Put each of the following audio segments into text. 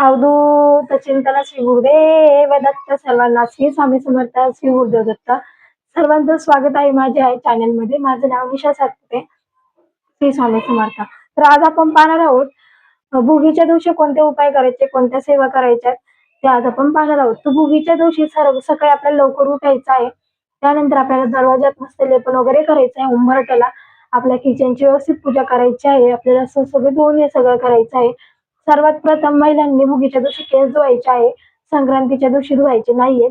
अवधूत चिंतन श्री गुरुदेव दत्त सर्वांना श्री स्वामी समर्थ श्री गुरुदेव दत्त सर्वांचं स्वागत आहे माझ्या चॅनलमध्ये. माझं नाव निशा सातपुते श्री स्वामी समर्थ. तर आज आपण पाहणार आहोत भुगीच्या भोगीच्या दिवशी कोणते उपाय करायचे कोणत्या सेवा करायच्या ते आज आपण पाहणार आहोत. तर भोगीच्या दिवशी सर्व सकाळी आपल्याला लवकर उठायचं आहे त्यानंतर आपल्याला दरवाजात मस्त लेपन वगैरे करायचं आहे उंबरट्याला आपल्या किचनची व्यवस्थित पूजा करायची आहे आपल्याला असं सगळं धुवून हे सगळं करायचं आहे. सर्वात प्रथम महिलांनी भुगीच्या दिवशी केस धुवायचे आहे. संक्रांतीच्या दिवशी धुवायचे नाहीयेत.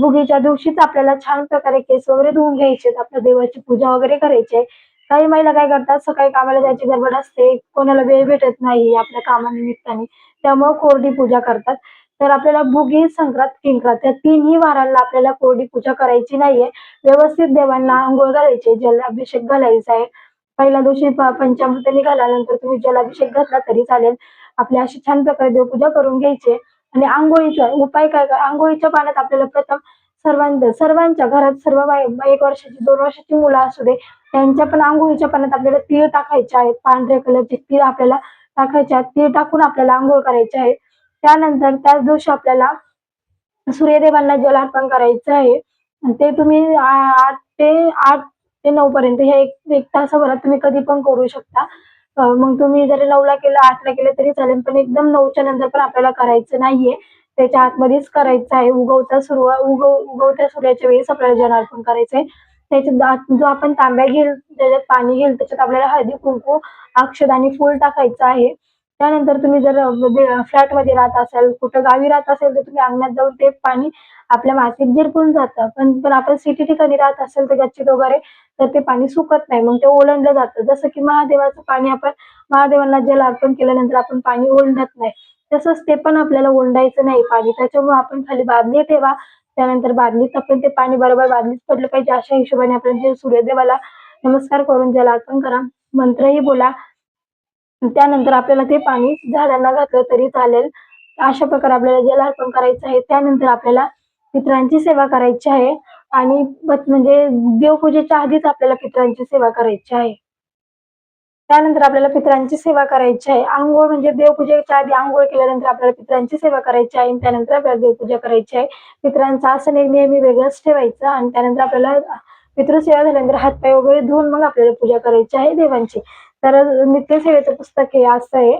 भुगीच्या दिवशीच आपल्याला छान प्रकारे केस वगैरे धुवून घ्यायचे आपल्या देवाची पूजा वगैरे करायची आहे. काही महिला काय करतात सकाळी कामाला जायची गडबड असते. कोणाला वेळ भेटत नाही आपल्या कामानिमित्ताने. त्यामुळे कोरडी पूजा करतात. तर आपल्याला भुगी संक्रांत किंक्रांत या तिन्ही वारांना आपल्याला कोरडी पूजा करायची नाहीये. व्यवस्थित देवांना आंघोळ घालायचे जलाभिषेक घालायचा आहे. पहिल्या दिवशी प- पंचामृत निघाल्यानंतर तुम्ही जलाभिषेक घातला तरी चालेल. आपल्या अशी छान प्रकारे देवपूजा करून घ्यायची. आणि आंघोळीचा उपाय काय काय? आंघोळीच्या पाण्यात आपल्याला प्रथम सर्वांच्या सर्वांच्या घरात सर्व एक वर्षाची दोन वर्षाची मुलं असू दे त्यांच्या पण आंघोळीच्या पाण्यात आपल्याला तीळ टाकायचे आहेत. पांढऱ्या कलरचे तीळ आपल्याला टाकायचे आहेत. तीळ टाकून आपल्याला आंघोळ करायचे आहे त्यानंतर त्याच दिवशी आपल्याला सूर्यदेवांना जल अर्पण करायचं आहे. आणि ते तुम्ही आठ ते आठ ते नऊ पर्यंत हे एक एक तासाभरात तुम्ही कधी पण करू शकता. मग तुम्ही जरी नऊला केलं आठला केलं तरी चालेल. पण एकदम नऊच्या नंतर पण आपल्याला करायचं नाहीये. त्याच्या आतमध्येच करायचं आहे. उगवता सुरुवात उगव उगवत्या सूर्याच्या वेळेस आपल्याला जल अर्पण करायचंय. त्याच्यात जो आपण तांब्या घेईल त्याच्यात पाणी घेईल त्याच्यात आपल्याला हळदी कुंकू अक्षद आणि फूल टाकायचं आहे. त्यानंतर तुम्ही जर म्हणजे, फ्लॅटमध्ये राहत असाल कुठं गावी राहत असेल तर तुम्ही अंगणात जाऊन ते पाणी आपल्या मातीत झिरपून जातं. पण पण आपण सिटी ठिकाणी राहत असेल तर गच्चीत वगैरे तर ते पाणी सुकत नाही. मग ते ओलंडलं जातं. जसं की महादेवाचं पाणी आपण महादेवांना जल अर्पण केल्यानंतर आपण पाणी ओलंडत नाही. तसंच ते पण आपल्याला ओंडायचं नाही पाणी. त्याच्यामुळे आपण खाली बादली ठेवा. त्यानंतर बादलीत आपण ते पाणी बरोबर बादलीत पडलं पाहिजे. अशा हिशोबाने आपण जे सूर्यदेवाला नमस्कार करून जल अर्पण करा. मंत्रही बोला. त्यानंतर आपल्याला ते पाणी झाडांना घातलं तरी चालेल. अशा प्रकारे आपल्याला जल अर्पण करायचं आहे त्यानंतर आपल्याला पित्रांची सेवा करायची आहे. आणि म्हणजे देवपूजेच्या आधीच आपल्याला पित्रांची सेवा करायची आहे. त्यानंतर आपल्याला पितरांची सेवा करायची आहे. आंघोळ म्हणजे देवपूजेच्या आधी आंघोळ केल्यानंतर आपल्याला पित्रांची सेवा करायची आहे. त्यानंतर आपल्याला देवपूजा करायची आहे. पितरांचं आसन एक नेहमी वेगळंच ठेवायचं आणि त्यानंतर आपल्याला पितृसेवा झाल्यानंतर हातपाय वगैरे धुवून मग आपल्याला पूजा करायची आहे देवांची. तर नित्यसेवेचं पुस्तक हे असं आहे.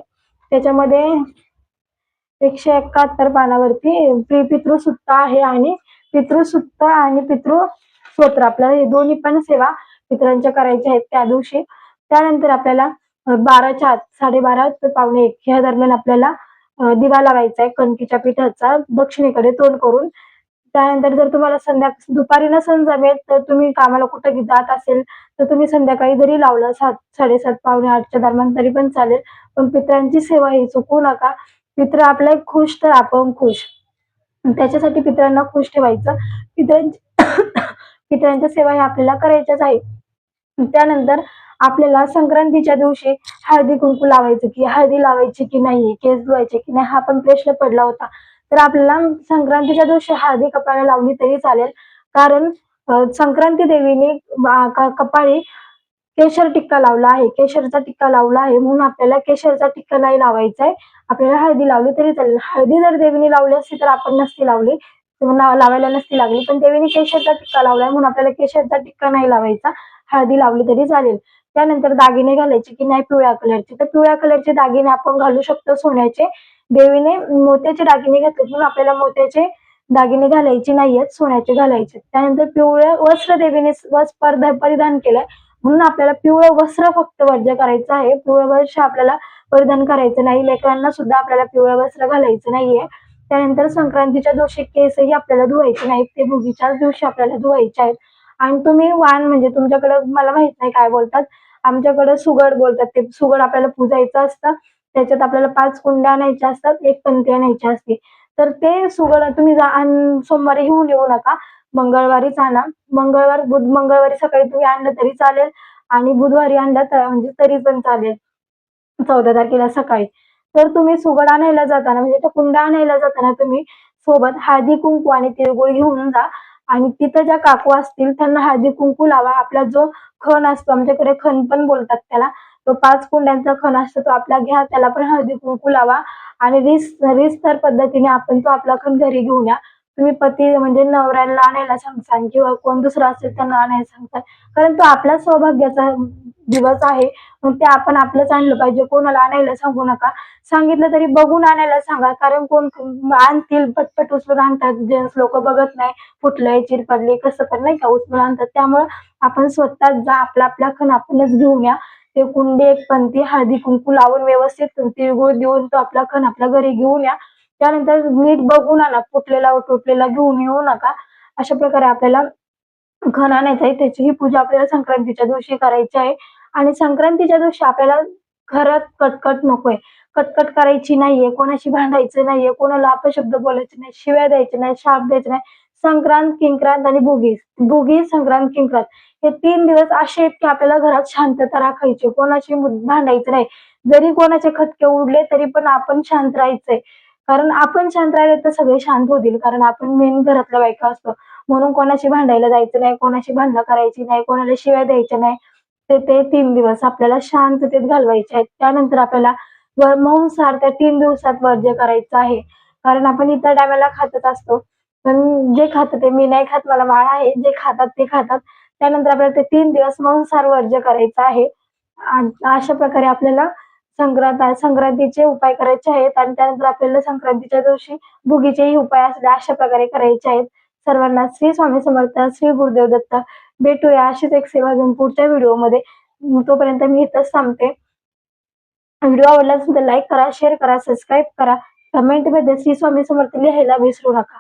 त्याच्यामध्ये एकशे एकाहत्तर पानावरती पितृ पितृसुत्त आहे आणि पितृसुत्त आणि पितृ स्तोत्र. आपल्याला हे दोन्ही पण सेवा पितरांच्या करायच्या आहेत त्या दिवशी. त्यानंतर आपल्याला बाराच्या आत साडेबारा ते पावणे एक ह्या दरम्यान आपल्याला दिवा लावायचा आहे कणकीच्या पिठाचा. दक्षिणेकडे तोंड करून त्यानंतर जर तुम्हाला संध्या दुपारी सण जमेल तर तुम्ही कामाला कुठं जात असेल तर तुम्ही संध्याकाळी जरी लावलं सात साडेसात पावणे आठच्या दरम्यान तरी पण चालेल. पण पितरांची सेवा ही चुकू नका. पित्र आपले खुश तर आपण खुश. त्याच्यासाठी पितरांना खुश ठेवायचं. पितरांची पित्रांच्या सेवा ह्या आपल्याला करायच्याच आहे. त्यानंतर आपल्याला संक्रांतीच्या दिवशी हळदी कुंकू लावायचं की हळदी लावायची की नाही केस धुवायचे की नाही हा पण प्रश्न पडला होता. तर आपल्याला संक्रांतीच्या दिवशी हळदी कपाळाला लावली तरी चालेल. कारण संक्रांती देवीने कपाळी केशर टिक्का लावला आहे. केशरचा टिक्का लावला आहे म्हणून आपल्याला केशरचा टिक्का नाही लावायचा आहे आपल्याला हळदी लावली तरी चालेल. हळदी जर देवीने लावली असती तर आपण नसती लावली. लावायला नसती लागली पण देवीने केशरचा टिक्का लावलाय म्हणून आपल्याला केशरचा टिक्का नाही लावायचा. हळदी लावली तरी चालेल. त्यानंतर दागिने घालायचे की नाही पिवळ्या कलरचे? तर पिवळ्या कलरचे दागिने आपण घालू शकतो सोन्याचे. देवीने मोत्याचे दागिने घातले म्हणून आपल्याला मोत्याचे दागिने घालायचे नाहीयेत सोन्याचे घालायचे त्यानंतर पिवळ्या वस्त्र देवीने वस्त्र परिधान केलंय म्हणून आपल्याला पिवळं वस्त्र फक्त वर्ज करायचं आहे. पिवळं वस्त्र आपल्याला परिधान करायचं नाही. लेकरांना सुद्धा आपल्याला पिवळं वस्त्र घालायचं नाहीये. त्यानंतर संक्रांतीच्या दिवशी केसही आपल्याला धुवायचे नाहीत. ते भोगीच्याच दिवशी आपल्याला धुवायचे आहेत. आणि तुम्ही वाण म्हणजे तुमच्याकडे मला माहीत नाही काय बोलतात. आमच्याकडे सुगड बोलतात. ते सुगड आपल्याला पुजायचं असतं. त्याच्यात आपल्याला पाच कुंड्या आणायच्या असतात. एक पंथी आणायची असते. तर ते सुगड तुम्ही जा सोमवारी घेऊन येऊ नका. मंगळवारीच आणा मंगळवार बुध मंगळवारी सकाळी तुम्ही आणलं तरी चालेल. आणि बुधवारी आणलं तर म्हणजे तरी पण चालेल. चौदा तारखेला सकाळी. तर तुम्ही सुगड आणायला जाताना म्हणजे तो कुंडा आणायला जाताना तुम्ही सोबत हळदी कुंकू आणि तिळगुळ घेऊन जा. आणि तिथं ज्या काकू असतील त्यांना हळदी कुंकू लावा. आपला जो खण असतो आमच्याकडे खण पण बोलतात त्याला. तो पाच कुंड्यांचा खण असतो तो आपला घ्या त्याला पण हळदी कुंकू लावा. आणि रीस रीसतर पद्धतीने आपण तो आपला खण घरी घेऊन या. तुम्ही पती म्हणजे नवऱ्याला आणायला सांगसान किंवा कोण दुसरं असेल त्यांना आणायला सांगतात कारण तो आपल्या सौभाग्याचा दिवस आहे. मग ते आपण आपलंच आणलं पाहिजे. कोणाला आणायला सांगू नका. सांगितलं तरी बघून आणायला सांगा. कारण कोण आणतील पटपट उचलून आणतात. जेंट्स लोक बघत नाही. फुटलंय चिरपडले कसं पण नाही का उचलून आणतात. त्यामुळं आपण स्वतः जा आपला आपला खण आपणच घेऊन या. ते कुंडी एक पंथी हळदी कुंकू लावून व्यवस्थित तिळगुळ देऊन तो आपला खण आपल्या घरी घेऊन या. त्यानंतर नीट बघून आणा. फुटलेला तुटलेला घेऊन येऊ नका. अशा प्रकारे आपल्याला खण आणायचं आहे. त्याची ही पूजा आपल्याला संक्रांतीच्या दिवशी करायची आहे. आणि संक्रांतीच्या दिवशी आपल्याला घरात कटकट नकोय. कटकट करायची नाहीये कोणाशी भांडायचं नाहीये कोणाला अपशब्द बोलायचे नाही शिव्या द्यायचे नाही शाप द्यायचे नाही. संक्रांत किंक्रांत आणि भोगी भोगी संक्रांत किंक्रांत. हे तीन दिवस असे आहेत की आपल्याला घरात शांतता राखायची कोणाशी भांडायचं नाही. जरी कोणाचे खटके उडले तरी पण आपण शांत राहायचंय. कारण आपण शांत राहिले तर सगळे शांत होतील कारण आपण मेन घरातल्या बायका असतो. म्हणून कोणाशी भांडायला जायचं नाही कोणाशी भांडणं करायची नाही कोणाला शिव्या द्यायच्या नाही. ते ते तीन दिवस आपल्याला शांततेत घालवायचे आहेत. त्यानंतर आपल्याला वर मांसाहार त्या तीन दिवसात वर्ज्य करायचं आहे. कारण आपण इतर टायमाला खातच असतो. पण जे खात ते मी नाही खात मला बाळ आहे. जे खातात ते खातात. त्यानंतर आपल्याला ते तीन दिवस मांसाहार वर्ज्य करायचं आहे. अशा प्रकारे आपल्याला संक्रांत संक्रांतीचे उपाय करायचे आहेत. आणि त्यानंतर आपल्याला संक्रांतीच्या दिवशी भुगीचेही उपाय असले अशा प्रकारे करायचे आहेत. सर्वांना श्री स्वामी समर्थ श्री गुरुदेव दत्त भेटूया अशीच एक सेवा घेऊन पुढच्या व्हिडिओमध्ये तोपर्यंत मी इथंच थांबते. व्हिडिओ आवडला असेल तर लाईक करा शेअर करा सबस्क्राईब करा. कमेंटमध्ये श्री स्वामी समर्थ लिहायला विसरू नका.